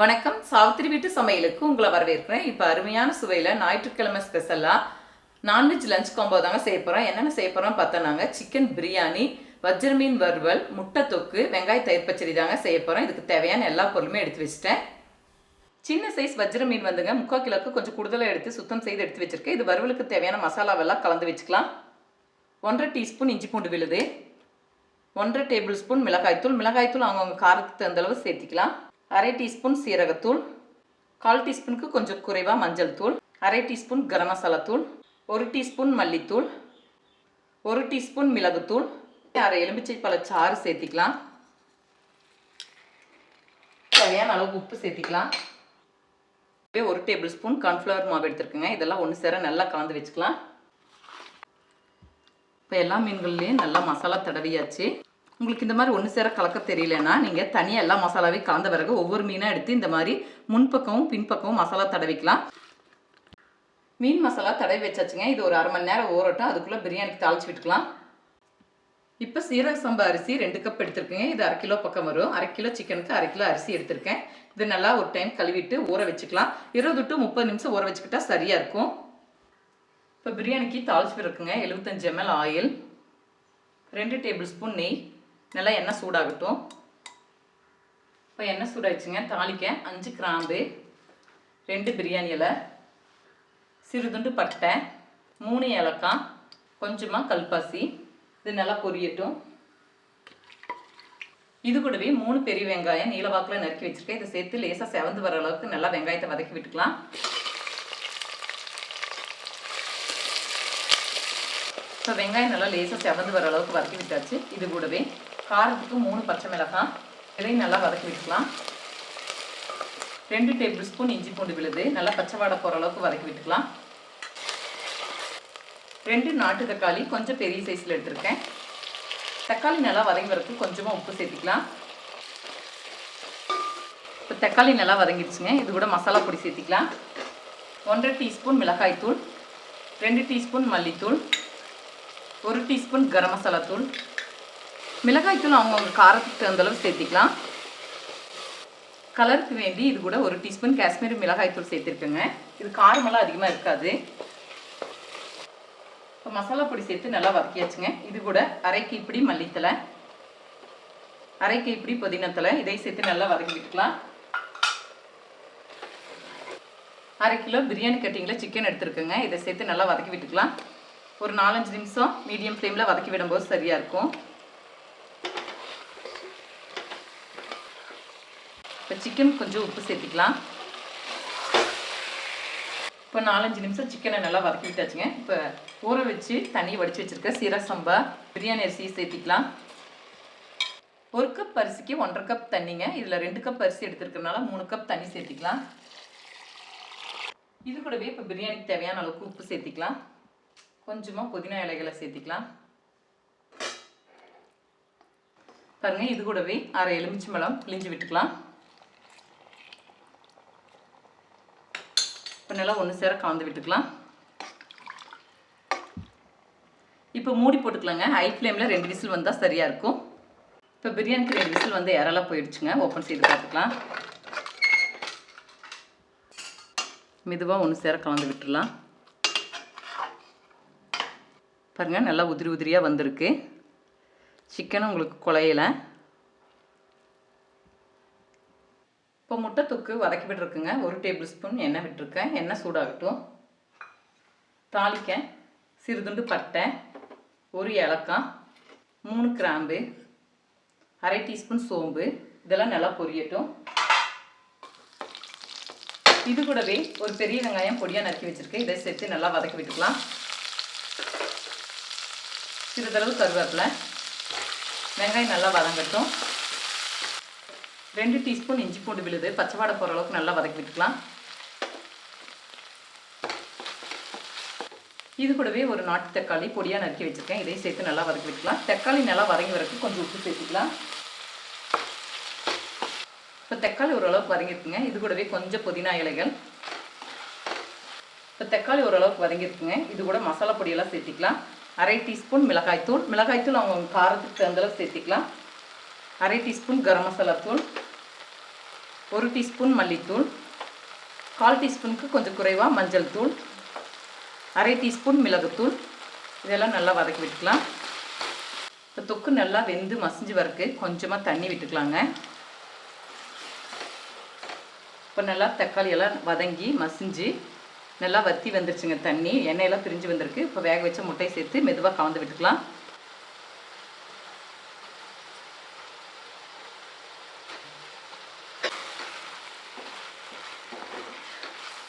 வணக்கம். சாவித்திரி வீட்டு சமையலுக்கு உங்களை வரவேற்கிறேன். இப்போ அருமையான சுவையில் ஞாயிற்றுக்கிழமை ஸ்பெஷலாக நான்வெஜ் லஞ்ச் காம்போ தாங்க செய்ய போகிறோம் என்னென்ன செய்ய போகிறோம் பார்த்தோன்னாங்க சிக்கன் பிரியாணி வஜ்ர மீன் வறுவல் முட்டை தொக்கு வெங்காய தயிர் பச்சடி தாங்க செய்ய போகிறோம் இதுக்கு தேவையான எல்லா பொருளுமே எடுத்து வச்சிட்டேன். சின்ன சைஸ் வஜ்ர மீன் வந்துங்க. முக்கால் கிலோக்கு கொஞ்சம் கூடுதலாக எடுத்து சுத்தம் செய்து எடுத்து வச்சுருக்கேன். இது வறுவலுக்கு தேவையான மசாலாவெல்லாம் கலந்து வச்சுக்கலாம். ஒன்றரை டீஸ்பூன் இஞ்சி பூண்டு விழுது. ஒன்றரை டேபிள் ஸ்பூன் மிளகாய்த்தூள். மிளகாய்த்தூள் அவங்கவுங்க காரத்துக்கு தகுந்த அளவு சேர்த்திக்கலாம். அரை டீஸ்பூன் சீரகத்தூள் கால் டீஸ்பூனுக்கு கொஞ்சம் குறைவாக மஞ்சள் தூள் அரை டீஸ்பூன் கரம் மசாலா தூள் ஒரு டீஸ்பூன் மல்லித்தூள் ஒரு டீஸ்பூன் மிளகுத்தூள் அரை எலுமிச்சை பழ சாறு சேர்த்திக்கலாம். தேவையான அளவுக்கு உப்பு சேர்த்திக்கலாம். அப்படியே ஒரு டேபிள் ஸ்பூன் கார்ன்ஃப்ளவர் மாவு எடுத்துருக்குங்க. இதெல்லாம் ஒன்று சேர நல்லா கலந்து வச்சுக்கலாம். இப்போ எல்லா மீன்கள்லேயும் நல்லா மசாலா தடவியாச்சு. உங்களுக்கு இந்த மாதிரி ஒன்று சேர கலக்க தெரியலன்னா நீங்கள் தனியாக எல்லா மசாலாவையும் கலந்த பிறகு ஒவ்வொரு மீனாக எடுத்து இந்த மாதிரி முன்பக்கமும் பின்பக்கமும் மசாலா தடவிக்கலாம். மீன் மசாலா தடவி வச்சாச்சுங்க. இது ஒரு அரை மணி நேரம் ஊறட்டும். அதுக்குள்ளே பிரியாணிக்கு தாளிச்சு விட்டுக்கலாம். இப்போ சீரக சம்பா அரிசி ரெண்டு கப் எடுத்திருக்கேங்க. இது அரை கிலோ பக்கம் வரும். அரை கிலோ சிக்கனுக்கு அரை கிலோ அரிசி எடுத்திருக்கேன். இது நல்லா ஒரு டைம் கழுவிட்டு ஊற வச்சுக்கலாம். இருபது டு முப்பது நிமிஷம் ஊற வச்சுக்கிட்டா சரியாக இருக்கும். இப்போ பிரியாணிக்கு தாளிச்சு இருக்குங்க எழுபத்தஞ்சு எம்எல் ஆயில் ரெண்டு டேபிள் ஸ்பூன் நெய் நல்லா எண்ணெய் சூடாகட்டும். இப்போ எண்ணெய் சூடாகிடுச்சுங்க தாளிக்க அஞ்சு கிராம்பு ரெண்டு பிரியாணி இலை சிறுதுண்டு பட்டை மூணு ஏலக்காய் கொஞ்சமாக கல்பாசி. இது நல்லா பொரியட்டும். இது கூடவே மூணு பெரிய வெங்காயம் நீளவாக்கில் நறுக்கி வச்சுருக்கேன். இதை சேர்த்து லேசாக செவந்து வர அளவுக்கு நல்லா வெங்காயத்தை வதக்கி விட்டுக்கலாம். இப்போ வெங்காயம் நல்லா லேசாக செவந்து வர அளவுக்கு வதக்கி விட்டாச்சு. இது கூடவே காரத்துக்கு மூணு பச்சை மிளகாய். இதையும் நல்லா வதக்கி விட்டுக்கலாம். ரெண்டு டேபிள் ஸ்பூன் இஞ்சி பூண்டு விழுது. நல்லா பச்சை வாடை போகிற அளவுக்கு வதக்கி விட்டுக்கலாம். ரெண்டு நாட்டு தக்காளி கொஞ்சம் பெரிய சைஸில் எடுத்திருக்கேன். தக்காளி நல்லா வதங்கி வரதுக்கு கொஞ்சமாக உப்பு சேர்த்துக்கலாம். இப்போ தக்காளி நல்லா வதங்கிடுச்சுங்க. இது கூட மசாலா பொடி சேர்த்திக்கலாம். ஒன்றரை டீஸ்பூன் மிளகாய்த்தூள் ரெண்டு டீஸ்பூன் மல்லித்தூள். ஒரு டீஸ்பூன் கரம் மசாலா தூள். மிளகாய்த்தூள் அவங்கவுங்க காரத்துக்கு தகுந்த அளவு சேர்த்திக்கலாம். கலருக்கு வேண்டி இது கூட ஒரு டீஸ்பூன் காஷ்மீரி மிளகாய்த்தூள் சேர்த்துருக்குங்க. இது காரமெல்லாம் அதிகமாக இருக்காது. இப்போ மசாலா பொடி சேர்த்து நல்லா வதக்கியாச்சுங்க. இது கூட அரை கைப்பிடி மல்லித்தலை அரை கைப்பிடி புதினத்தலை இதை சேர்த்து நல்லா வதக்கி விட்டுக்கலாம். அரை கிலோ பிரியாணி கட்டிங்கில் சிக்கன் எடுத்துருக்கோங்க. இதை சேர்த்து நல்லா வதக்கி விட்டுக்கலாம். ஒரு நாலஞ்சு நிமிஷம் மீடியம் ஃப்ளேமில் வதக்கி விடும்போது சரியாக இருக்கும். இப்போ சிக்கன் கொஞ்சம் உப்பு சேர்த்திக்கலாம். இப்போ நாலஞ்சு நிமிஷம் சிக்கனை நல்லா வதக்கி விட்டாச்சுங்க. இப்போ ஊற வச்சு தண்ணி வடித்து வச்சுருக்க சீரக சம்பா பிரியாணி அரிசி சேர்த்திக்கலாம். ஒரு கப் அரிசிக்கு ஒன்றரை கப் தண்ணிங்க. இதில் ரெண்டு கப் அரிசி எடுத்துருக்கறனால மூணு கப் தண்ணி சேர்த்திக்கலாம். இது கூடவே இப்போ பிரியாணிக்கு தேவையான அளவுக்கு உப்பு சேர்த்திக்கலாம். கொஞ்சமாக புதினா இலைகளை சேர்த்திக்கலாம். பாருங்கள் இது கூடவே அரை எலுமிச்சம்பழம் பிழிஞ்சு விட்டுக்கலாம். எல்லாம் நல்லா ஒன்று சேர கலந்து விட்டுக்கலாம். இப்போ மூடி போட்டுக்கலாங்க. ஹை ஃப்ளேமில் ரெண்டு விசில் வந்தால் சரியாக இருக்கும். இப்போ பிரியாணிக்கு ரெண்டு விசில் வந்து இறலாக போயிடுச்சுங்க. ஓப்பன் செய்து பார்த்துக்கலாம். மெதுவாக ஒன்று சேர கலந்து விட்டுடலாம். பாருங்கள் நல்லா உதிரி உதிரியாக வந்திருக்கு. சிக்கனும் உங்களுக்கு குழையலை. இப்போ முட்டை தொக்கு வதக்கி விட்டுருக்குங்க. ஒரு டேபிள் ஸ்பூன் எண்ணெய் விட்டுருக்கேன். எண்ணெய் சூடாகட்டும். தாளிக்க சிறுதுண்டு பட்டை. ஒரு ஏலக்காய். மூணு கிராம்பு. அரை டீஸ்பூன் சோம்பு. இதெல்லாம் நல்லா பொரியட்டும். இது கூடவே ஒரு பெரிய வெங்காயம் பொடியாக நறுக்கி வச்சுருக்கேன். இதை சேர்த்து நல்லா வதக்கி விட்டுக்கலாம். சிறிதளவு கருவேப்பிலை. வெங்காயம் நல்லா வதங்கட்டும். ரெண்டு டீஸ்பூன் இஞ்சி பூண்டு விழுது. பச்சைவாடை போகிற அளவுக்கு நல்லா வதக்கி விட்டுக்கலாம். இது கூடவே ஒரு நாட்டு தக்காளி பொடியாக நறுக்கி வச்சுருக்கேன். இதையும் சேர்த்து நல்லா வதக்கி விட்டுக்கலாம். தக்காளி நல்லா வதங்கி வரக்கு கொஞ்சம் உப்பு சேர்த்துக்கலாம். இப்போ தக்காளி ஓரளவுக்கு வதங்கிருக்குங்க. இது கூடவே கொஞ்சம் புதினா இலைகள். இப்போ தக்காளி ஓரளவுக்கு வதங்கிருக்குங்க. இது கூட மசாலா பொடியெல்லாம் சேர்த்திக்கலாம். அரை டீஸ்பூன் மிளகாய்த்தூள். மிளகாய்த்தூள் அவங்க காரத்துக்கு தகுந்தளவு சேர்த்திக்கலாம். அரை டீஸ்பூன் கரம் மசாலா தூள். ஒரு டீஸ்பூன் மல்லித்தூள் கால் டீஸ்பூனுக்கு கொஞ்சம் குறைவாக மஞ்சள் தூள் அரை டீஸ்பூன் மிளகுத்தூள். இதெல்லாம் நல்லா வதக்கி விட்டுக்கலாம். இப்போ தொக்கு நல்லா வெந்து மசிஞ்சு வரக்கு கொஞ்சமாக தண்ணி விட்டுக்கலாங்க. இப்போ நல்லா தக்காளி எல்லாம் வதங்கி மசிஞ்சு நல்லா வத்தி வந்துருச்சுங்க தண்ணி. எண்ணெயெல்லாம் பிரிஞ்சு வந்திருக்கு. இப்போ வேக வச்ச முட்டையை சேர்த்து மெதுவாக கலந்து விட்டுக்கலாம்.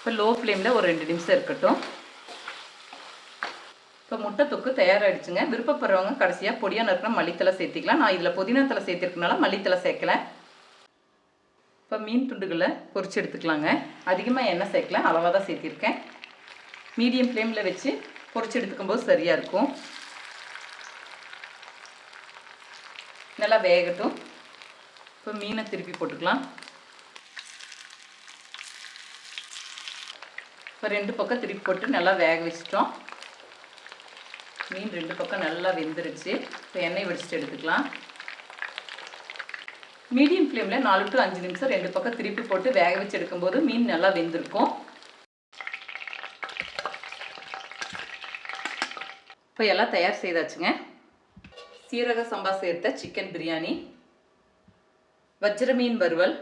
இப்போ லோ ஃப்ளேமில் ஒரு ரெண்டு நிமிஷம் இருக்கட்டும். இப்போ முட்டை தொக்கு தயாராகிடுச்சுங்க விருப்பப்படுறவங்க கடைசியாக பொடியாக நறுக்கிற மல்லித்தலை சேர்த்திக்கலாம். நான் இதில் புதினா சேர்த்துருக்கனால மல்லித்தலை சேர்க்கல. இப்போ மீன் துண்டுகளை பொறிச்சு எடுத்துக்கலாங்க. அதிகமாக எண்ணெய் சேர்க்கல. அளவாக தான் சேர்த்திருக்கேன். மீடியம் ஃப்ளேமில் வச்சு பொறிச்சு எடுத்துக்கும்போது சரியாக இருக்கும். நல்லா வேகட்டும். இப்போ மீனை திருப்பி போட்டுக்கலாம். இப்போ ரெண்டு பக்கம் திருப்பி போட்டு நல்லா வேக வச்சிட்டோம். மீன் ரெண்டு பக்கம் நல்லா வெந்துருச்சு. இப்போ எண்ணெய் வடிச்சிட்டு எடுத்துக்கலாம். மீடியம் ஃப்ளேமில் நாலு டு அஞ்சு நிமிஷம் ரெண்டு பக்கம் திருப்பி போட்டு வேக வச்சு எடுக்கும்போது மீன் நல்லா வெந்திருக்கும். இப்போ எல்லாம் தயார் செய்தாச்சுங்க. சீரக சம்பா சேர்த்த சிக்கன் பிரியாணி வஜ்ர மீன் வறுவல்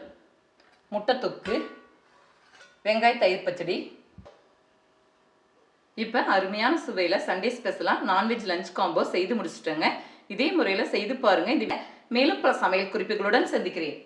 முட்டை தொக்கு வெங்காய தயிர் பச்சடி இப்போ அருமையான சுவையில் சண்டே ஸ்பெஷலாக நான்வெஜ் லஞ்ச் காம்போ செய்து முடிச்சுட்டேங்க. இதே முறையில் செய்து பாருங்கள் இது மேலும் பல சமையல் குறிப்புகளுடன் சந்திக்கிறேன்.